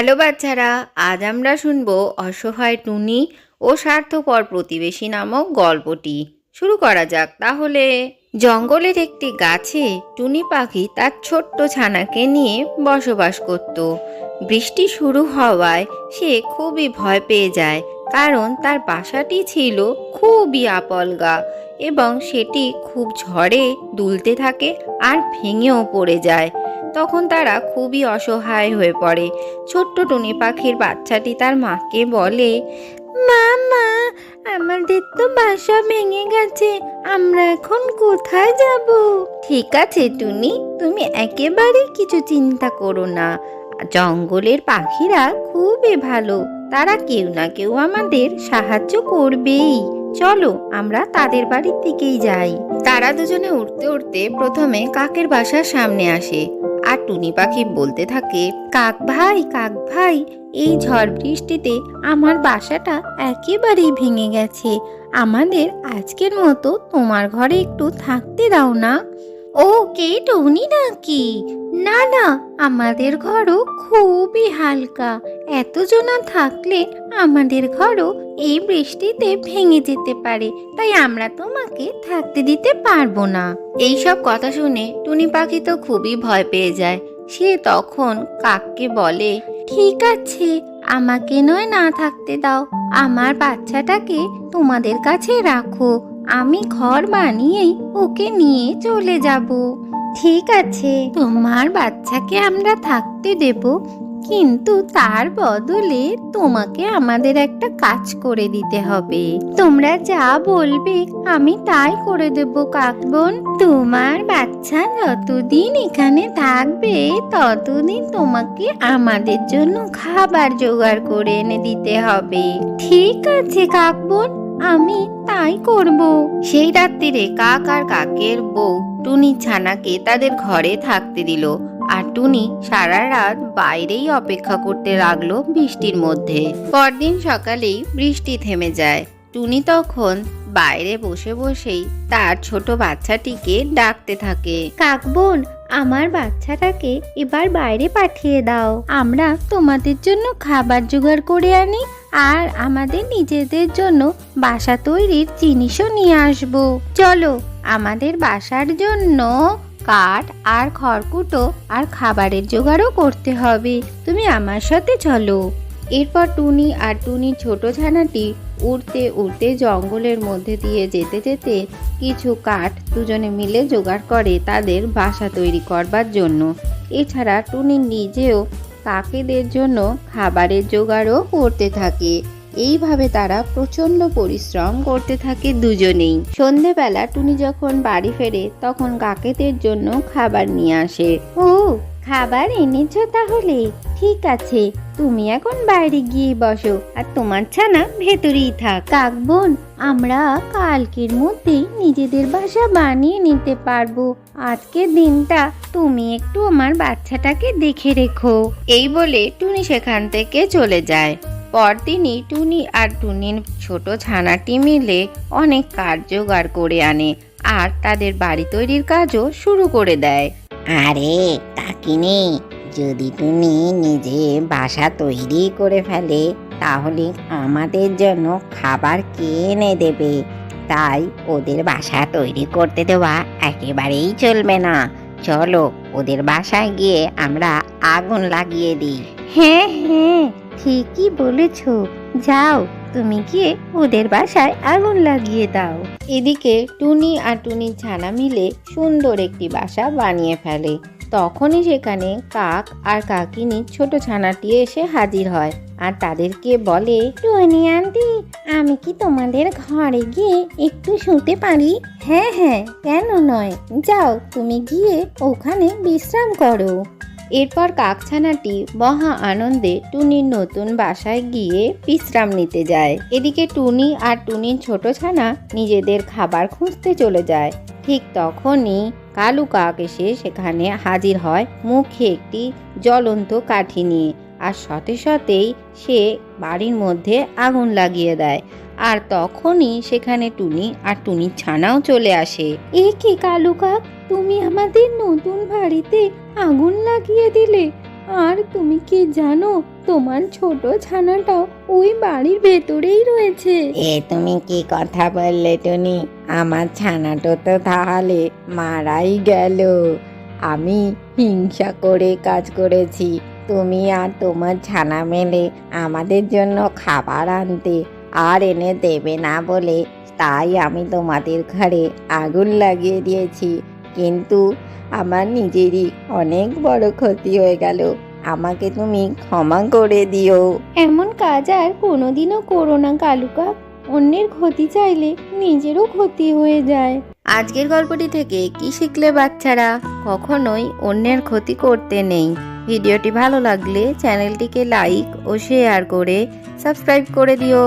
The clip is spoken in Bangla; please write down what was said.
হ্যালো বাচ্চারা, আজ আমরা শুনব অসহায় টুনি ও স্বার্থপর প্রতিবেশী নামক গল্পটি। শুরু করা যাক তাহলে। জঙ্গলের একটি গাছে টুনি পাখি তার ছোট্ট ছানাকে নিয়ে বসবাস করত। বৃষ্টি শুরু হওয়ায় সে খুবই ভয় পেয়ে যায়, কারণ তার বাসাটি ছিল খুবই আপলগা এবং সেটি খুব ঝড়ে দুলতে থাকে আর ভেঙেও পড়ে যায়। তখন তারা খুবই অসহায় হয়ে পড়ে। ছোট্ট টুনি পাখির বাচ্চাটি তার মাকে বলে মা মা আমাদের তো বাসা ভেঙে গেছে, আমরা এখন কোথায় যাব? ঠিক আছে টুনি, তুমি একেবারে কিছু চিন্তা করো না। জঙ্গলের পাখিরা খুবই ভালো, তারা কেউ না কেউ আমাদের সাহায্য করবেই। চলো, আমরা তাদের বাড়ির দিকেই যাই। তারা দুজনে উঠতে উঠতে প্রথমে কাকের বাসার সামনে আসে। আর টুনি পাখি বলতে থাকে, কাক ভাই কাক ভাই, এই ঝড় বৃষ্টিতে আমার বাসাটা একেবারেই ভেঙে গেছে। আমাদের আজকের মতো তোমার ঘরে একটু থাকতে দাও না। ও, কে টুনি নাকি? না না, আমাদের ঘরও খুবই হালকা। এতজনা থাকলে আমাদের ঘরও এই বৃষ্টিতে ভেঙে যেতে পারে। তাই আমরা তোমাকে থাকতে দিতে পারব না। এই সব কথা শুনে টুনি পাখি তো খুবই ভয় পেয়ে যায়। সে তখন কাককে বলে, ঠিক আছে, আমাকে নয় না থাকতে দাও। আমার বাচ্চাটাকে তোমাদের কাছে রাখো। আমি ঘর বানিয়েই ওকে নিয়ে চলে যাব। ঠিক আছে, তোমার বাচ্চাকে আমরা থাকতে দেব। কিন্তু তার বদলে তোমাকে আমাদের একটা কাজ করে দিতে হবে। তোমরা যা বলবে আমি তাই করে দেব কাকবন তোমার বাচ্চা যতদিন এখানে থাকবে, ততদিন তোমাকে আমাদের জন্য খাবার জোগাড় করে এনে দিতে হবে। ঠিক আছে কাকবন আমি তাই করব। সেই রাত্রিরে কাক আর কাকের বউ টুনি ছানাকে তাদের ঘরে থাকতে দিল। আর টুনি সারা রাত বাইরেই অপেক্ষা করতে লাগল বৃষ্টির মধ্যে। পরদিন সকালেই বৃষ্টি থেমে যায়। টুনি তখন বাইরে বসে বসেই তার ছোট বাচ্চাটিকে ডাকতে থাকে। কাকবোন আমার বাচ্চাটাকে এবার বাইরে পাঠিয়ে দাও। আমরা তোমাদের জন্য খাবার জোগাড় করে আনি আর আমাদের নিজেদের জন্য বাসা তৈরির জিনিসও নিয়ে আসব। চলো, আমাদের বাসার জন্য কাঠ আর খড়কুটো আর খাবারের জোগাড়ও করতে হবে। তুমি আমার সাথে চলো। এরপর টুনি আর টুনির ছোট ছানাটি উড়তে উড়তে জঙ্গলের মধ্যে দিয়ে যেতে যেতে কিছু কাঠ দুজনে মিলে জোগাড় করে তাদের বাসা তৈরি করবার জন্য। এছাড়া টুনি নিজেও কাকেদের জন্য খাবারের জোগাড়ও করতে থাকে। এইভাবে তারা প্রচণ্ড পরিশ্রম করতে থাকে দুজনেই। সন্ধেবেলা টুনি যখন বাড়ি ফেরে, তখন কাকেদের জন্য খাবার নিয়ে আসে। ও, খাবার এনেছো তাহলে? ঠিক আছে, তুমি এখন বাইরে গিয়ে বসো, আর তোমার ছানা ভেতরেই থাক। কাক বোন, আমরা কালকের মধ্যেই নিজেদের বাসা বানিয়ে নিতে পারব। আজকের দিনটা তুমি একটু আমার বাচ্চাটাকে দেখে রেখো। এই বলে টুনি সেখান থেকে চলে যায়। পরদিনই টুনি আর টুনির ছোট ছানাটি মিলে অনেক কাজ জোগাড় করে আনে আর তাদের বাড়ি তৈরির কাজও শুরু করে দেয়। আরে কাকিনি যদি তুমি নিজে বাসা তৈরি করে ফেলে তাহলে আমাদের জন্য খাবার কে এনে দেবে? তাই ওদের বাসা তৈরি করতে দেওয়া একেবারেই চলবে না। চলো ওদের বাসায় গিয়ে আমরা আগুন লাগিয়ে দিই। হ্যাঁ হ্যাঁ ঠিকই বলেছ। যাও, তুমি গিয়ে ওদের বাসায় আগুন লাগিয়ে দাও। এদিকে টুনি আর টুনির ছানা মিলে সুন্দর একটি বাসা বানিয়ে ফেলে। তখনই সেখানে কাক আর কাকিনি ছোট ছানাটি এসে হাজির হয় আর তাদেরকে বলে, টুনি আন্টি, আমি কি তোমাদের ঘরে গিয়ে একটু শুতে পারি? হ্যাঁ হ্যাঁ কেন নয়। যাও, তুমি গিয়ে ওখানে বিশ্রাম করো। এরপর কাকছানাটি মহা আনন্দে টুনির নতুন বাসায় গিয়ে বিশ্রাম নিতে যায়। এদিকে টুনি আর টুনির ছোট ছানা নিজেদের খাবার খুঁজতে চলে যায়। ঠিক তখনই কালু কাক এসে সেখানে হাজির হয় মুখে একটি জ্বলন্ত কাঠি নিয়ে আর সতে সতেই সে বাড়ির মধ্যে আগুন লাগিয়ে দেয়। আর তখনই সেখানে টুনি আর টুনির ছানাও চলে আসে। এ কি কালু কাক? তুমি আমাদের নতুন বাড়িতে আগুন লাগিয়ে দিলে। আর তুমি কি জানো, তোমার ছোট ছানাটাও ওই বাড়ির ভেতরেই রয়েছে। এ তুমি কি কথা বললে টুনি? আমার ছানাটো তো তাহলে মারাই গেল। আমি হিংসা করে কাজ করেছি। তুমি আর তোমার ছানা মেলে আমাদের জন্য খাবার আনতে আর এনে দেবে না বলে তাই আমি তোমাদের ঘরে আগুন লাগিয়ে দিয়েছি। কিন্তু আমার নিজেরই অনেক বড় ক্ষতি হয়ে গেল। আমাকে তুমি ক্ষমা করে দিও। এমন কাজ আর কোনোদিনও করো না কালুকা। অন্যের ক্ষতি চাইলে নিজেরও ক্ষতি হয়ে যায়। আজকের গল্পটি থেকে কি শিখলে বাচ্চারা? কখনোই অন্যের ক্ষতি করতে নেই। ভিডিওটি ভালো লাগলে চ্যানেলটিকে লাইক ও শেয়ার করে সাবস্ক্রাইব করে দিও।